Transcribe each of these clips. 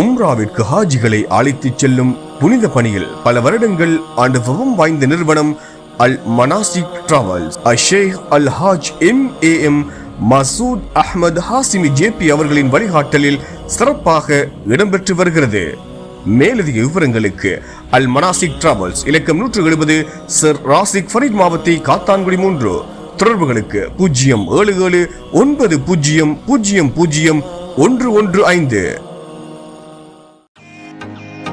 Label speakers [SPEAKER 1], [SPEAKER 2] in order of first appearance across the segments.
[SPEAKER 1] உம்ராவிற்கு ஹாஜிகளை அழைத்துச் செல்லும் புனித பணியில் பல வருடங்கள் அனுபவம் வாய்ந்த நிறுவனம் Al Manasik travels Ash-Sheikh Al Haj M A M Masood Ahmad Hashimi JP அவர்களின் வழிகாட்டலில் சிறப்பாக இடம்பெற்று வருகிறது. மேலதிக விவரங்களுக்கு அல் மனாசிக் டிராவல்ஸ் இலக்கம் நூற்று எழுபது சர் ராசிக் ஃபரீத் மாவத்தை காத்தான்குடி மூன்று. தொடர்புகளுக்கு பூஜ்ஜியம் ஏழு ஏழு ஒன்பது பூஜ்ஜியம் பூஜ்ஜியம் பூஜ்ஜியம் ஒன்று ஒன்று ஐந்து.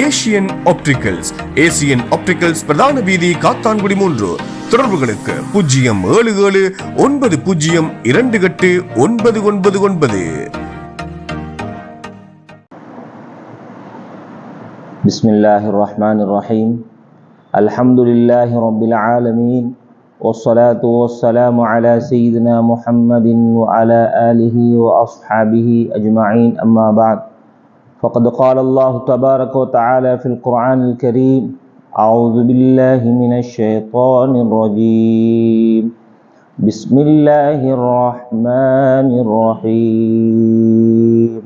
[SPEAKER 1] ஏசியன் ஆப்டிகல்ஸ் ஏசியன் ஆப்டிகல்ஸ் பிரதான வீதி காத்தான்குடி மூன்று தொடர்புகளுக்கு பூஜ்ஜியம் ஏழு ஏழு ஒன்பது பூஜ்ஜியம் இரண்டு எட்டு ஒன்பது ஒன்பது ஒன்பது
[SPEAKER 2] بسم الله الرحمن الرحيم الحمد لله رب العالمين والصلاة والسلام على سيدنا محمد وعلى آله وأصحابه أجمعين أما بعد فقد قال الله تبارك وتعالى في القرآن الكريم أعوذ بالله من الشيطان الرجيم. بسم الله الرحمن الرحيم.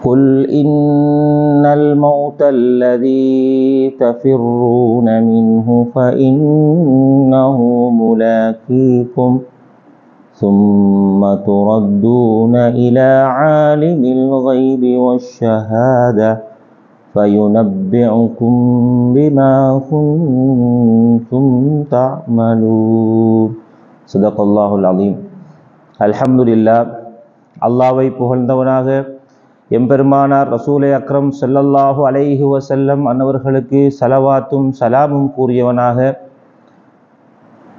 [SPEAKER 2] قل إن الموت الذي تفرون منه فإنه ملاقيكم. ثم تردون إلى عالم الغيب والشهادة فينبئكم بما كنتم تعملون صدق الله العظيم الحمد لله அல்லாவை புகழ்ந்தவனாக எம்பெருமானார் ரசூலை அக்ரம் ஸல்லல்லாஹு அலைஹி வஸல்லம் அன்னவர்களுக்கு சலவாத்தும் சலாமும் கூறியவனாக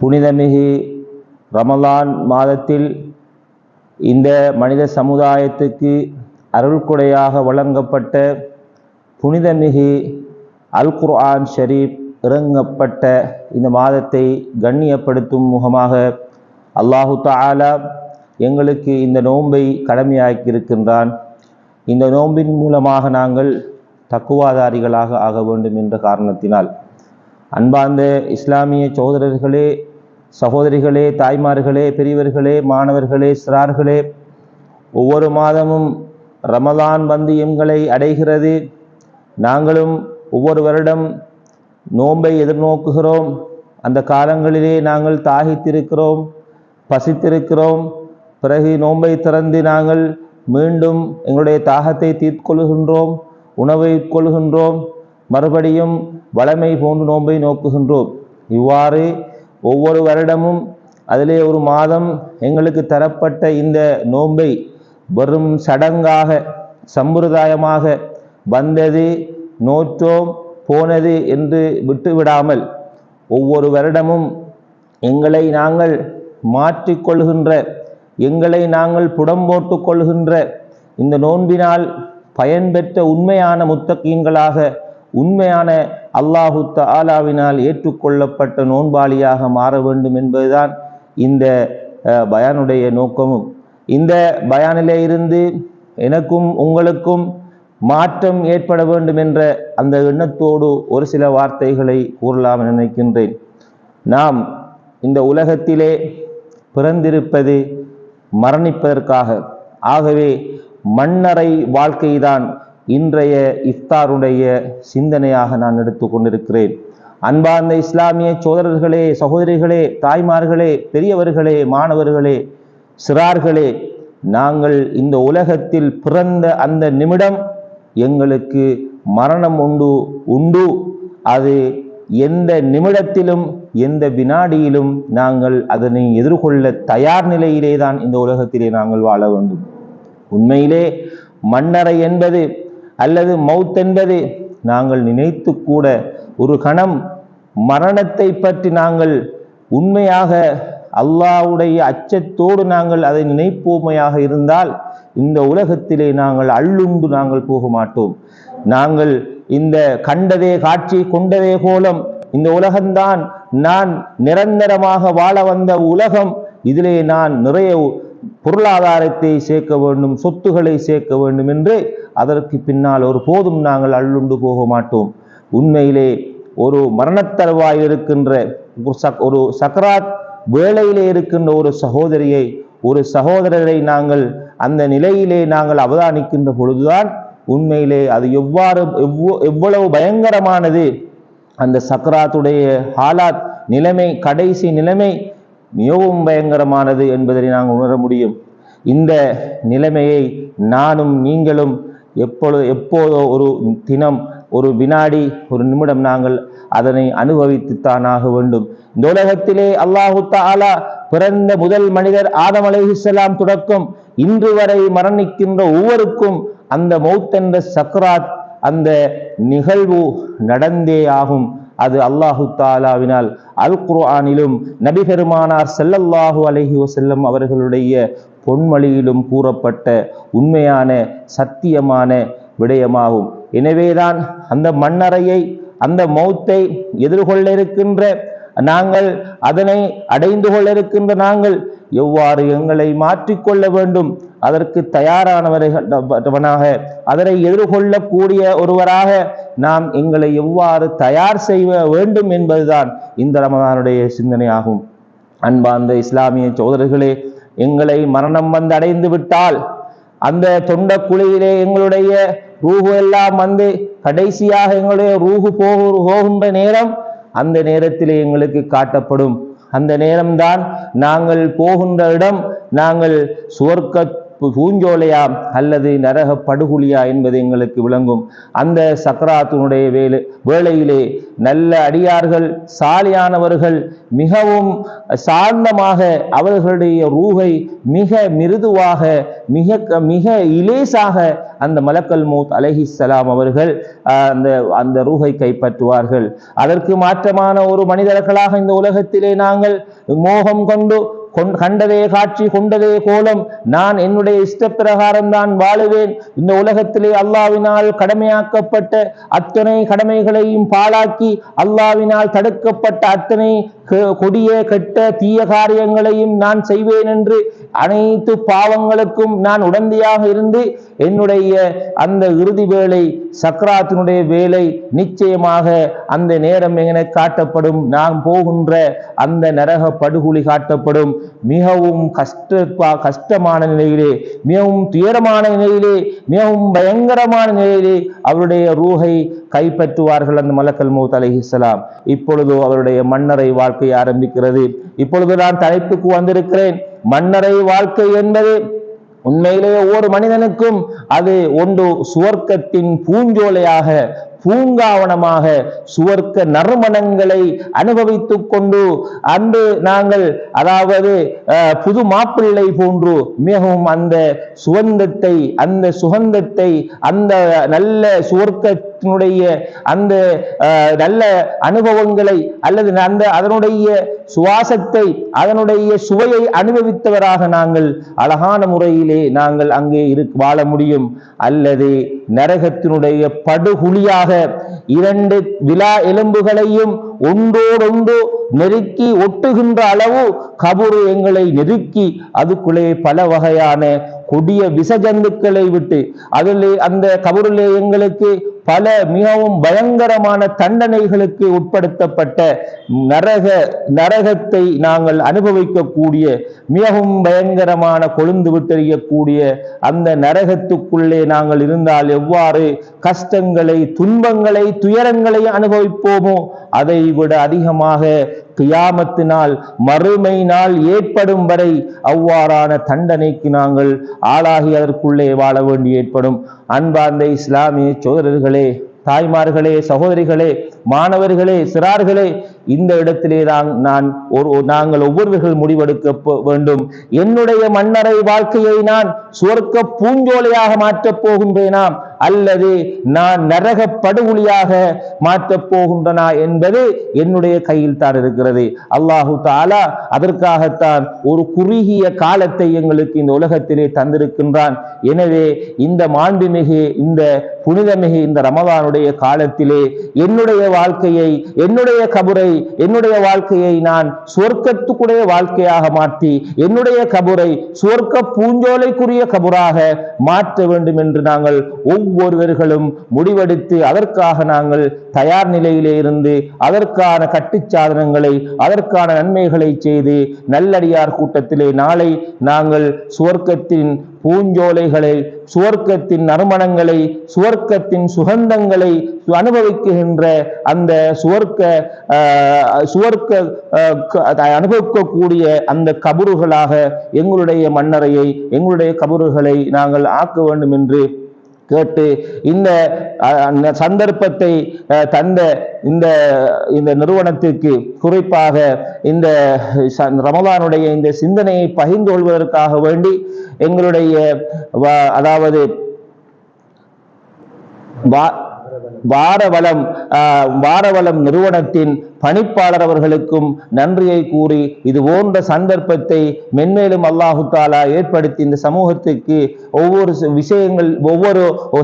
[SPEAKER 2] புனிதமிகு ரமலான் மாதத்தில் இந்த மனித சமுதாயத்துக்கு அருள்கொடையாக வழங்கப்பட்ட புனிதமிகு அல் குர்ஆன் ஷரீப் இறங்கப்பட்ட இந்த மாதத்தை கண்ணியப்படுத்தும் முகமாக அல்லாஹு தாலா எங்களுக்கு இந்த நோன்பை கடமையாக்கியிருக்கின்றான். இந்த நோன்பின் மூலமாக நாங்கள் தக்குவாதாரிகளாக ஆக வேண்டும் என்ற காரணத்தினால். அன்பார்ந்த இஸ்லாமிய சகோதரர்களே சகோதரிகளே தாய்மார்களே பெரியவர்களே மாணவர்களே சிறார்களே ஒவ்வொரு மாதமும் ரமலான் வந்து எங்களை அடைகிறது. நாங்களும் ஒவ்வொரு வருடம் நோன்பை எதிர்நோக்குகிறோம். அந்த காலங்களிலே நாங்கள் தாகித்திருக்கிறோம் பசித்திருக்கிறோம். பிறகு நோன்பை திறந்து நாங்கள் மீண்டும் எங்களுடைய தாகத்தை தீர்க்கொள்கின்றோம் உணவை கொள்கின்றோம் மறுபடியும் வளமை போன்று நோன்பை நோக்குகின்றோம். இவ்வாறு ஒவ்வொரு வருடமும் அதிலே ஒரு மாதம் எங்களுக்கு தரப்பட்ட இந்த நோன்பை வெறும் சடங்காக சம்பிரதாயமாக வந்தது நோற்றோம் போனது என்று விட்டுவிடாமல் ஒவ்வொரு வருடமும் எங்களை நாங்கள் மாற்றிக்கொள்கின்ற எங்களை நாங்கள் புடம்போட்டு கொள்கின்ற இந்த நோன்பினால் பயன்பெற்ற உண்மையான முத்தகீன்களாக உண்மையான அல்லாஹு ஆலாவினால் ஏற்றுக்கொள்ளப்பட்ட நோன்பாளியாக மாற வேண்டும் என்பதுதான் இந்த பயானுடைய நோக்கமும். இந்த பயானிலே இருந்து எனக்கும் உங்களுக்கும் மாற்றம் ஏற்பட வேண்டும் என்ற அந்த எண்ணத்தோடு ஒரு சில வார்த்தைகளை கூறலாம் நினைக்கின்றேன். நாம் இந்த உலகத்திலே பிறந்திருப்பது மரணிப்பதற்காக. ஆகவே மண்ணறை வாழ்க்கைதான் இன்றைய இஃப்தாருடைய சிந்தனையாக நான் எடுத்துக்கொண்டிருக்கிறேன் அன்பார்ந்த இஸ்லாமிய சோதரர்களே சகோதரிகளே தாய்மார்களே பெரியவர்களே மாணவர்களே சிறார்களே நாங்கள் இந்த உலகத்தில் பிறந்த அந்த நிமிடம் எங்களுக்கு மரணம் உண்டு உண்டு. அது எந்த நிமிடத்திலும் எந்த வினாடியிலும் நாங்கள் அதனை எதிர்கொள்ள தயார் நிலையிலே தான் இந்த உலகத்திலே நாங்கள் வாழ வேண்டும். உண்மையிலே மன்னரை என்பது அல்லது மவுத் என்பது நாங்கள் நினைத்து கூட ஒரு கணம் மரணத்தை பற்றி நாங்கள் உண்மையாக அல்லாஹ்வுடைய அச்சத்தோடு நாங்கள் அதை நினைப்போமையாக இருந்தால் இந்த உலகத்திலே நாங்கள் அள்ளுண்டு நாங்கள் போக மாட்டோம். நாங்கள் இந்த கண்டதே காட்சி கொண்டதே கோலம் இந்த உலகம்தான் நான் நிரந்தரமாக வாழ வந்த உலகம். இதிலே நான் நிறைய பொருளாதாரத்தை சேர்க்க வேண்டும் சொத்துக்களை சேர்க்க வேண்டும் என்று அதற்கு பின்னால் ஒரு போதும் நாங்கள் அள்ளுண்டு போக மாட்டோம். உண்மையிலே ஒரு மரணத்தருவாயில் இருக்கின்ற ஒரு சக் ஒரு சக்கராத் வேளையிலே இருக்கின்ற ஒரு சகோதரியை ஒரு சகோதரரை நாங்கள் அந்த நிலையிலே நாங்கள் அவதானிக்கின்ற பொழுதுதான் உண்மையிலே அது எவ்வாறு எவ்வளவு பயங்கரமானது. அந்த சக்கராத்துடைய ஹாலாத் நிலைமை கடைசி நிலைமை மிகவும் பயங்கரமானது என்பதை நாங்கள் உணர முடியும். இந்த நிலைமையை நானும் நீங்களும் எப்பொழுது எப்போதோ ஒரு தினம் ஒரு வினாடி ஒரு நிமிடம் நாங்கள் அதனை அனுபவித்துத்தான் ஆக வேண்டும். இந்த உலகத்திலே அல்லாஹு தஆலா பிறந்த முதல் மனிதர் ஆதம் அலைஹிஸ்ஸலாம் தொடக்கம் இன்று வரை மரணிக்கின்ற ஒவ்வொருக்கும் அந்த மௌத்தென்ற சக்ராத் அந்த நிகழ்வு நடந்தே ஆகும். அது அல்லாஹு தாலாவினால் அல் குர்ஆனிலும் நபிபெருமானார் செல்லல்லாஹு அலஹி வசல்லம் அவர்களுடைய பொன்மொழியிலும் கூறப்பட்ட உண்மையான சத்தியமான விடயமாகும். எனவேதான் அந்த மண்ணறையை அந்த மௌத்தை எதிர்கொள்ள இருக்கின்ற நாங்கள் அதனை அடைந்து கொள்ள இருக்கின்ற நாங்கள் எவ்வாறு எங்களை மாற்றிக்கொள்ள வேண்டும்? அதற்கு தயாரானவர்களாக அதனை எதிர்கொள்ளக்கூடிய ஒருவராக நாம் எங்களை எவ்வாறு தயார் செய்ய வேண்டும் என்பதுதான் இந்த ரமதானுடைய சிந்தனையாகும். அன்பார்ந்த இஸ்லாமிய சோதரர்களே எங்களை மரணம் வந்து அடைந்து விட்டால் அந்த தொண்ட குழியிலே எங்களுடைய ரூஹு எல்லாம் வந்து கடைசியாக எங்களுடைய ரூஹு போகும் போகின்ற நேரம் அந்த நேரத்திலே எங்களுக்கு காட்டப்படும். அந்த நேரம்தான் நாங்கள் போகின்ற இடம் நாங்கள் சுவர்க்க பூஞ்சோலையா அல்லது நரக படுகுழியா என்பது எங்களுக்கு விளங்கும். அந்த சக்கராத்தினுடைய வேலை வேளையிலே நல்ல அடியார்கள் சாலியானவர்கள் மிகவும் சாந்தமாக அவர்களுடைய ரூகை மிக மிருதுவாக மிக மிக இலேசாக அந்த மலக்கல் மூத் அலைஹிஸ்ஸலாம் அவர்கள் அந்த அந்த ரூகை கைப்பற்றுவார்கள். அதற்கு மாற்றமான ஒரு மனிதர்களாக இந்த உலகத்திலே நாங்கள் மோகம் கொண்டு கண்டதே காட்சி கொண்டதே கோலம். நான் என்னுடைய இஷ்டப்பிரகாரம் தான் வாழுவேன். இந்த உலகத்திலே அல்லாவினால் கடமையாக்கப்பட்ட அத்தனை கடமைகளையும் பாழாக்கி அல்லாவினால் தடுக்கப்பட்ட அத்தனை கொடிய கெட்ட தீய காரியங்களையும் நான் செய்வேன் என்று அனைத்து பாவங்களுக்கும் நான் உடந்தையாக இருந்து என்னுடைய அந்த இறுதி வேலை சக்கராத்தினுடைய வேலை நிச்சயமாக அந்த நேரம் என காட்டப்படும். நான் போகின்ற அந்த நரக படுகொலி காட்டப்படும். மிகவும் கஷ்ட கஷ்டமான நிலையிலே மிகவும் துயரமான நிலையிலே மிகவும் பயங்கரமான நிலையிலே அவருடைய ரூஹை கைப்பற்றுவார்கள் அந்த மலக்கல் மௌத் அலைஹிஸ்ஸலாம் இப்பொழுது அவருடைய மன்னரை வாழ்க்கை ஆரம்பிக்கிறது. இப்பொழுது நான் தலைப்புக்கு வந்திருக்கிறேன். மன்னரை வாழ்க்கை என்பது உண்மையிலேயே ஒவ்வொரு மனிதனுக்கும் அது ஒன்று சுவர்க்கத்தின் பூஞ்சோலையாக பூங்காவனமாக சுவர்க்க நறுமணங்களை அனுபவித்துக் கொண்டு அன்று நாங்கள் அதாவது அஹ், புது மாப்பிள்ளை போன்று மிகவும் அந்த சுகந்தத்தை அந்த சுகந்தத்தை அந்த நல்ல சுவர்க்கத்தினுடைய அந்த அஹ், நல்ல அனுபவங்களை அல்லது அந்த அதனுடைய சுவாசத்தை அதனுடைய சுவையை அனுபவித்தவராக நாங்கள் அழகான முறையிலே நாங்கள் அங்கே இரு வாழ முடியும். அல்லது நரகத்தினுடைய படுகுழியாக இரண்டு விழா எலும்புகளையும் ஒன்றோடொன்று நெருக்கி ஒட்டுகின்ற அளவு கபுரு எங்களை நெருக்கி அதுக்குள்ளே பல வகையான கொடிய விசஜந்துக்களை விட்டு அதில் அந்த கபரிலே எங்களுக்கு பல மிகவும் பயங்கரமான தண்டனைகளுக்கு உட்படுத்தப்பட்ட நரக நரகத்தை நாங்கள் அனுபவிக்கக்கூடிய மிகவும் பயங்கரமான கொழுந்து விட்டெறியக்கூடிய அந்த நரகத்துக்குள்ளே நாங்கள் இருந்தால் எவ்வாறு கஷ்டங்களை துன்பங்களை துயரங்களை அனுபவிப்போமோ அதை விட அதிகமாக கியாமத்து நாள் மறுமை நாள் ஏற்படும் வரை அவ்வாறான தண்டனைக்கு நாங்கள் ஆளாகி அதற்குள்ளே வாழ வேண்டி ஏற்படும். அன்பார்ந்த இஸ்லாமிய சோதரர்களே தாய்மார்களே சகோதரிகளே மாணவர்களே சிறார்களே இந்த இடத்திலே தான் நான் ஒரு நாங்கள் ஒவ்வொருவர்கள் முடிவெடுக்க வேண்டும். என்னுடைய மன்னரை வாழ்க்கையை நான் சுவர்க்க பூஞ்சோலையாக மாற்றப் போகின்றேனா அல்லது நான் நரக படுகொலியாக மாற்றப் போகின்றனா என்பது என்னுடைய கையில் தான் இருக்கிறது. அல்லாஹு தாலா அதற்காகத்தான் ஒரு குறுகிய காலத்தை எங்களுக்கு இந்த உலகத்திலே தந்திருக்கின்றான். எனவே இந்த மாண்புமிகு இந்த புனிதமிகு இந்த ரமதானுடைய காலத்திலே என்னுடைய வாழ்க்கையை என்னுடைய கபுரை என்னுடைய வாழ்க்கையை நான் சொர்க்கத்துக்குடைய வாழ்க்கையாக மாற்றி என்னுடைய கபுரை சொர்க்க பூஞ்சோலைக்குரிய கபுராக மாற்ற வேண்டும் என்று நாங்கள் ஒவ்வொருவர்களும் முடிவெடுத்து அதற்காக நாங்கள் தயார் நிலையிலே இருந்து அதற்கான கட்டுச்சாதனங்களை அதற்கான நன்மைகளை செய்து நல்லடியார் கூட்டத்திலே நாளை நாங்கள் சுவர்க்கத்தின் பூஞ்சோலைகளை சுவர்க்கத்தின் நறுமணங்களை சுவர்க்கத்தின் சுகந்தங்களை அனுபவிக்கின்ற அந்த சுவர்க்க சுவர்க்க அனுபவிக்கக்கூடிய அந்த கபறுகளாக எங்களுடைய மன்னரையை எங்களுடைய கபறுகளை நாங்கள் ஆக்க வேண்டும் என்று கேட்டு இந்த சந்தர்ப்பத்தை தந்த இந்த இந்த நிறுவனத்திற்கு குறிப்பாக இந்த ச- ரமலானுடைய இந்த சிந்தனையை பகிர்ந்து கொள்வதற்காக வேண்டி எங்களுடைய அதாவது வா- வாரவளம் வாரவளம் நிறுவனத்தின் பணிப்பாளர் அவர்களுக்கும் நன்றியை கூறி இது போன்ற சந்தர்ப்பத்தை மென்மேலும் அல்லாஹு தாலா ஏற்படுத்தி இந்த சமூகத்துக்கு ஒவ்வொரு விஷயங்கள் ஒவ்வொரு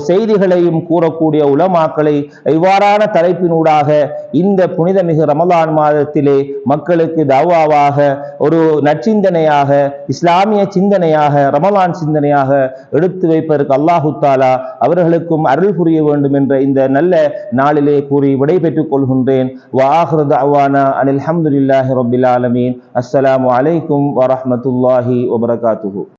[SPEAKER 2] செய்திகளையும் கூறக்கூடிய உலமாக்களை இவ்வாறான தலைப்பினூடாக இந்த புனிதமிகு ரமலான் மாதத்திலே மக்களுக்கு தவாவாக ஒரு நற்சிந்தனையாக இஸ்லாமிய சிந்தனையாக ரமலான் சிந்தனையாக எடுத்து வைப்பதற்கு அல்லாஹு தாலா அவர்களுக்கும் அருள் புரிய வேண்டும் என்ற இந்த நல்ல நாளிலே கூறி விடைபெற்றுக் கொள்கின்றேன் வாஹ்ரு தஅவானா அனில் ஹம்துலில்லாஹி ரப்பில் ஆலமீன் அஸ்ஸலாமு அலைக்கும் வரஹ்மத்துல்லாஹி வபரகாத்துஹு